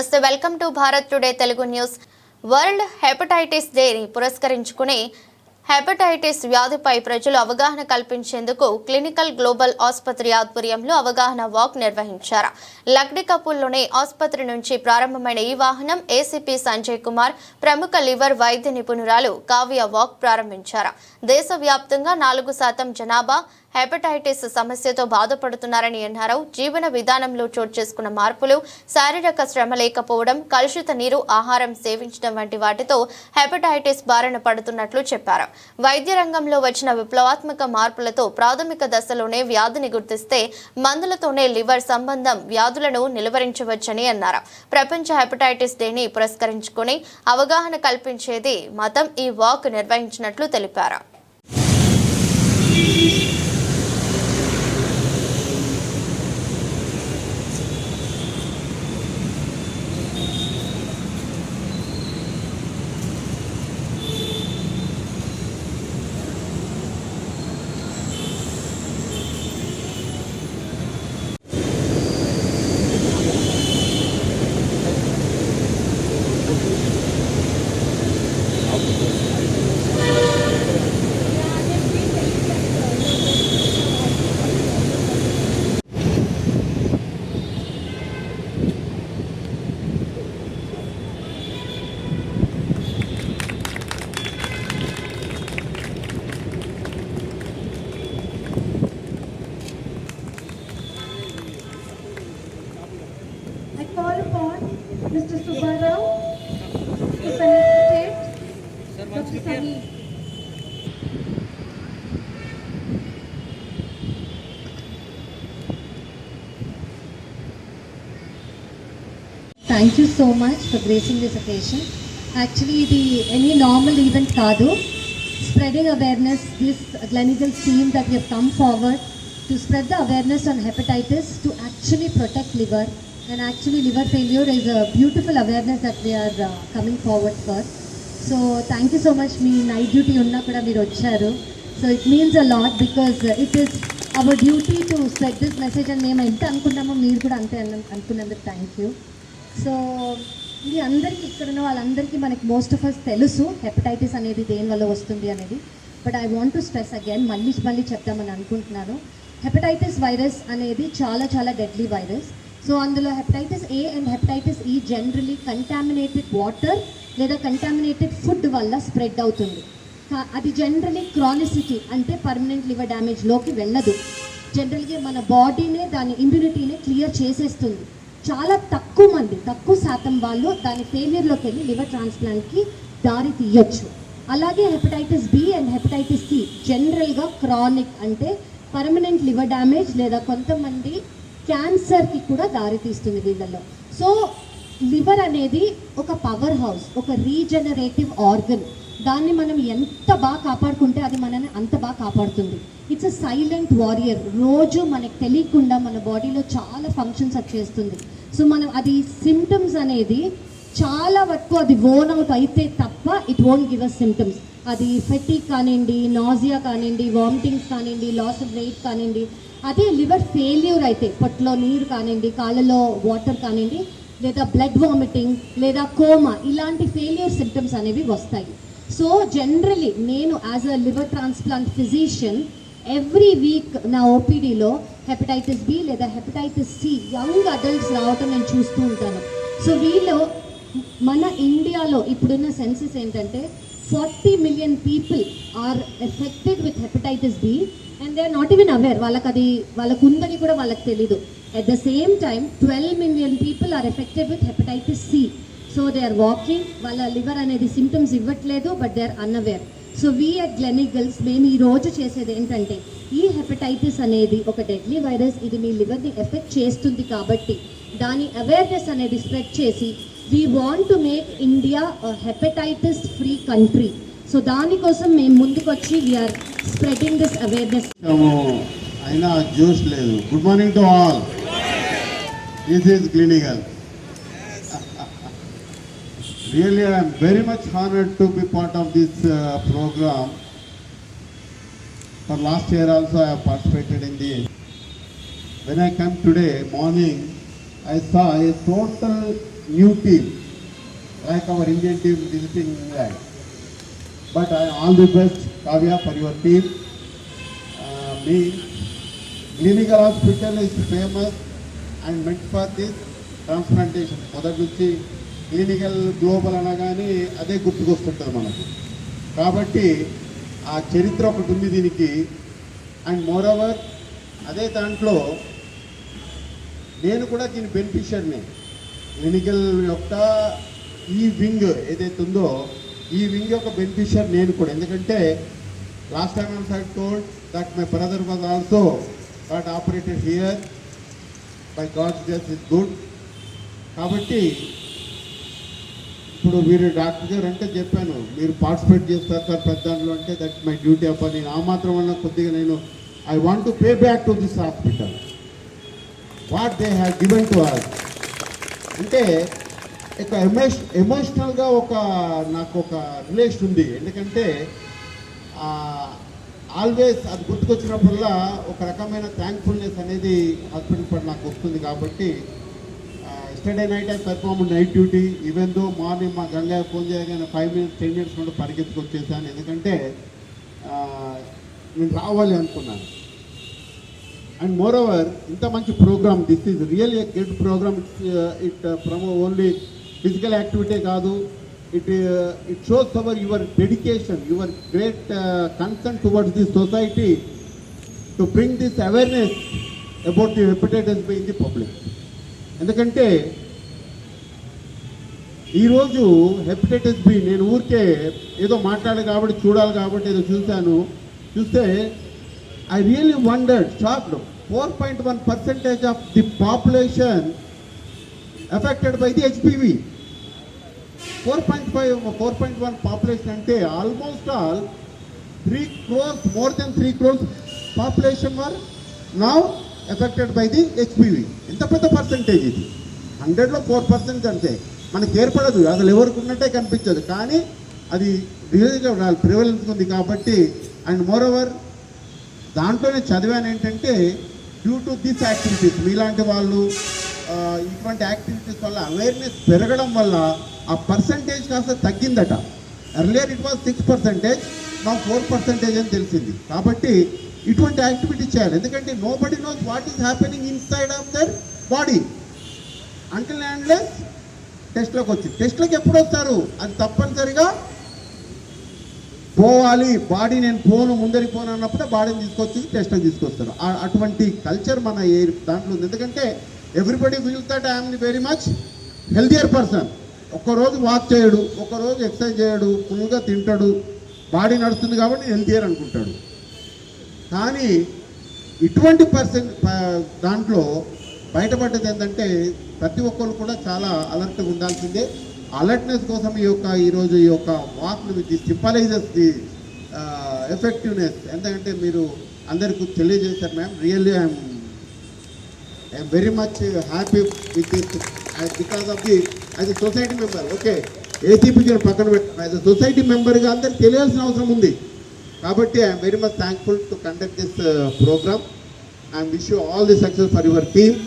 నమస్తే. Welcome to Bharat today Telugu news. World hepatitis డేని పురస్కరించుకుని హెపటైటిస్ వ్యాధిపై ప్రజలు అవగాహన కల్పించేందుకు క్లినికల్ గ్లోబల్ ఆసుపత్రి ఆధ్వర్యంలో అవగాహన వాక్ నిర్వహించారు. లక్డి కపూల్లోని ఆసుపత్రి నుంచి ప్రారంభమైన ఈ వాహనం ఏసీపీ సంజయ్ కుమార్ ప్రముఖ లివర్ వైద్య నిపుణురాలు కావ్య వాక్ ప్రారంభించారు. దేశవ్యాప్తంగా నాలుగు శాతం జనాభా హెపటైటిస్ సమస్యతో బాధపడుతున్నారని అన్నారు. జీవన విధానంలో చోటు చేసుకున్న మార్పులు శారీరక శ్రమ లేకపోవడం కలుషిత నీరు ఆహారం సేవించడం వంటి వాటితో హెపటైటిస్ బారిన పడుతున్నట్లు చెప్పారు. వైద్య రంగంలో వచ్చిన విప్లవాత్మక మార్పులతో ప్రాథమిక దశలోనే వ్యాధిని గుర్తిస్తే మందులతోనే లివర్ సంబంధం వ్యాధులను నిలువరించవచ్చని అన్నారు. ప్రపంచ హెపటైటిస్ డేని పురస్కరించుకుని అవగాహన కల్పించేది మతం ఈ వాక్ నిర్వహించినట్లు తెలిపారు. Thank you so much for gracing this occasion actually ఇది ఎనీ నార్మల్ ఈవెంట్ కాదు spreading awareness this clinical team that you come forward to spread the awareness on hepatitis to actually protect liver and actually liver failure is a beautiful awareness that we're coming forward for so thank you so much me night duty ఉన్నా కూడా మీరు వచ్చారు so it means a lot because it is our duty to spread this message అని మేము ఎంత అనుకున్నామో మీరు కూడా అంతే అన్న- అనుకున్నందుకు థ్యాంక్ యూ సో ఇది అందరికీ ఇక్కడ ఉన్న వాళ్ళందరికీ మనకి మోస్ట్ ఆఫ్ అస్ తెలుసు హెపటైటిస్ అనేది దేని వల్ల వస్తుంది అనేది. But I want to stress again మళ్ళీ మళ్ళీ చెప్తామని అనుకుంటున్నాను. హెపటైటిస్ వైరస్ అనేది చాలా చాలా డెడ్లీ వైరస్ సో అందులో hepatitis A and hepatitis E generally contaminated water లేదా కంటామినేటెడ్ ఫుడ్ వల్ల స్ప్రెడ్ అవుతుంది. అది జనరలీ క్రానిసిటీ అంటే పర్మనెంట్ లివర్ డ్యామేజ్లోకి వెళ్ళదు. జనరల్గా మన బాడీనే దాని ఇమ్యూనిటీనే క్లియర్ చేసేస్తుంది. చాలా తక్కువ మంది తక్కువ శాతం వాళ్ళు దాని ఫెయిలియర్లోకి వెళ్ళి లివర్ ట్రాన్స్ప్లాంట్కి దారి తీయొచ్చు. అలాగే hepatitis B and hepatitis C జనరల్గా క్రానిక్ అంటే పర్మనెంట్ లివర్ డ్యామేజ్ లేదా కొంతమంది క్యాన్సర్కి కూడా దారి తీస్తుంది సో లివర్ అనేది ఒక పవర్ హౌస్ ఒక రీజనరేటివ్ ఆర్గన్ దాన్ని మనం ఎంత బాగా కాపాడుకుంటే అది మనల్ని అంత బాగా కాపాడుతుంది. ఇట్స్ అ సైలెంట్ వారియర్ రోజు మనకు తెలియకుండా మన బాడీలో చాలా ఫంక్షన్స్ అది చేస్తుంది. సో మనం అది సిమ్టమ్స్ అనేది చాలా వరకు అది ఓన్ అవుట్ అయితే తప్ప it won't give us symptoms అది ఫెటిక్ కానివ్వండి నాజియా కానివ్వండి వామిటింగ్స్ కానివ్వండి లాస్ ఆఫ్ వెయిట్ కానివ్వండి అదే లివర్ ఫెయిల్యూర్ అయితే పొట్టలో నీరు కానివ్వండి కాళ్ళలో వాటర్ కానివ్వండి లేదా బ్లడ్ వామిటింగ్ లేదా కోమా ఇలాంటి ఫెయిల్యూర్ సిమ్టమ్స్ అనేవి వస్తాయి. సో జనరలీ నేను as a liver transplant physician every week నా ఓపీడీలో హెపటైటిస్ బి లేదా హెపటైటిస్ సి యంగ్ అడల్ట్స్ రావటం నేను చూస్తూ ఉంటాను. సో వీళ్ళు మన ఇండియాలో ఇప్పుడున్న సెన్సెస్ ఏంటంటే forty million people are affected with hepatitis B and they are not even aware. వాళ్ళకి అది వాళ్ళకు ఉందని కూడా వాళ్ళకి తెలీదు. At the same time twelve million people are affected with hepatitis C so they are walking వాళ్ళ liver అనేది symptoms ఇవ్వట్లేదు but they are unaware so we at Gleneagles మేము ఈ రోజు చేసేది ఏంటంటే ఈ హెపటైటిస్ అనేది ఒక డెడ్లీ వైరస్ ఇది మీ లివర్ని ఎఫెక్ట్ చేస్తుంది కాబట్టి దాని అవేర్నెస్ అనేది స్ప్రెడ్ చేసి we want to make India hepatitis free country so దానికోసం మేము ముందుకొచ్చి we are spreading this awareness అయినా జ్యూస్ లేదు. Good morning to all this is clinical really really I'm very much honoured to be part of this program for last year also i have participated in the when I come today morning, I saw a total new team, like our Indian team visiting England. But I, all the best, Kavya, for your team. Uh, me, clinical hospital is famous and meant for this transplantation. మొదటి నుంచి clinical global అనగానే అదే గుర్తుకొస్తుంటుంది మనకు. కాబట్టి ఆ చరిత్ర ఒకటి ఉంది దీనికి. అండ్ మోరోవర్ అదే దాంట్లో నేను కూడా దీని బెనిఫిషియర్ని. క్లినికల్ యొక్క ఈ వింగ్ ఏదైతే ఉందో ఈ వింగ్ యొక్క బెనిఫిషియర్ నేను కూడా. ఎందుకంటే last time also I told that my brother was also got operated here by god's just is good కాబట్టి ఇప్పుడు మీరు డాక్టర్ గారు అంటే చెప్పాను మీరు పార్టిసిపేట్ చేస్తారు సార్ పెద్ద దాంట్లో అంటే దట్ మై డ్యూటీ అప్ప నేను ఆ మాత్రం వల్ల కొద్దిగా నేను I want to pay back to this hospital what they have given to us అంటే ఒక ఎమోష్ ఎమోషనల్గా ఒక నాకు ఒక రిలేషన్ ఉంది. ఎందుకంటే ఆల్వేస్ అది గుర్తుకొచ్చినప్పుడల్లా ఒక రకమైన థ్యాంక్ఫుల్నెస్ అనేది హాస్పిటల్ పట్ల నాకు వస్తుంది కాబట్టి yesterday night I perform night duty even though morning మా గంగా ఫోన్ చేయగానే ఫైవ్ మినిట్స్ టెన్ మినిట్స్ నుండి పరిగెత్తుకొచ్చేసాను. ఎందుకంటే నేను రావాలి అనుకున్నాను. అండ్ మోర్ ఓవర్ ఇంత మంచి program this is real a good program it's it promo only physical activity కాదు. It it shows our your dedication your great concern towards the society to bring this awareness about the hepatitis by in the public ఎందుకంటే ఈరోజు hepatitis B నేను ఊరికే ఏదో మాట్లాడాలి కాబట్టి చూడాలి కాబట్టి ఏదో చూశాను. చూస్తే I really wondered shocked four point one percentage of the population affected by the HPV four point five four point one population అంటే almost all three crores more than three crores population were now affected by the HPV ఎంత పెద్ద percentage ఇది? హండ్రెడ్లో four percent అంతే. మనకి ఏర్పడదు. అసలు ఎవరికి ఉన్నట్టే కనిపించదు. కానీ అది రియల్గా ప్రివలెన్స్ ఉంది కాబట్టి. అండ్ మోర్ ఓవర్ దాంట్లోనే చదివాను ఏంటంటే డ్యూ టు దిస్ యాక్టివిటీస్ మీలాంటి వాళ్ళు ఇటువంటి యాక్టివిటీస్ వల్ల అవేర్నెస్ పెరగడం వల్ల ఆ పర్సంటేజ్ కాస్త తగ్గిందట. Earlier it was six percentage మా ఫోర్ పర్సెంటేజ్ అని తెలిసింది. కాబట్టి ఇటువంటి యాక్టివిటీ చేయాలి. ఎందుకంటే nobody knows what is happening inside of their body until landless టెస్ట్లోకి వచ్చింది టెస్ట్లోకి ఎప్పుడు వస్తారు? అది తప్పనిసరిగా పోవాలి. బాడీ నేను పోను ముందరికి పోను అన్నప్పుడు బాడీని తీసుకొచ్చి టెస్ట్ తీసుకొస్తారు. అటువంటి కల్చర్ మన ఏ దాంట్లో ఉంది. ఎందుకంటే everybody feel that I'm very much healthier person ఒక్కరోజు వాక్ చేయడు ఒక్కరోజు ఎక్సర్సైజ్ చేయడు ఫుల్గా తింటాడు. బాడీ నడుస్తుంది కాబట్టి హెల్దియర్ అనుకుంటాడు. కానీ ఇటువంటి పర్సన్ దాంట్లో బయటపడ్డది ఏంటంటే ప్రతి ఒక్కరు కూడా చాలా అలర్ట్గా ఉండాల్సిందే. అలర్ట్నెస్ కోసం ఈ యొక్క ఈరోజు ఈ యొక్క వాక్ను ది సింపలైజర్స్ ది ఎఫెక్టివ్నెస్ ఎందుకంటే మీరు అందరికీ తెలియజేశారు ma'am really I'm I'm very much happy with this because of the as a society member okay ACP పక్కన పెట్టాను యాజ్ ఎ సొసైటీ మెంబర్గా అందరికి తెలియాల్సిన అవసరం ఉంది. కాబట్టి I'm very much thankful to conduct this program I'm wish you all the success for your team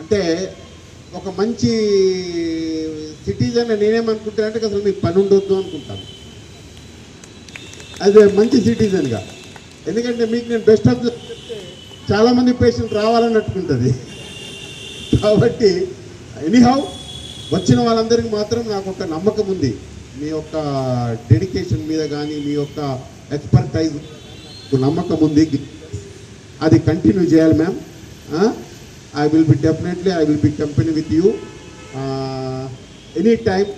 అంటే ఒక మంచి సిటిజన్ నేనేమనుకుంటానంటే అసలు మీకు పని ఉండొద్దు అనుకుంటాను. అది మంచి సిటిజన్గా. ఎందుకంటే మీకు నేను బెస్ట్ ఆఫ్ చెప్తే చాలామంది పేషెంట్ రావాలన్నట్టుకుంటుంది కాబట్టి ఎనీహౌ వచ్చిన వాళ్ళందరికీ మాత్రం నాకు ఒక నమ్మకం ఉంది. మీ యొక్క డెడికేషన్ మీద కానీ మీ యొక్క ఎక్స్పర్టైజ్ నమ్మకం ఉంది. అది కంటిన్యూ చేయాలి ma'am I will be definitely I will be company with you any time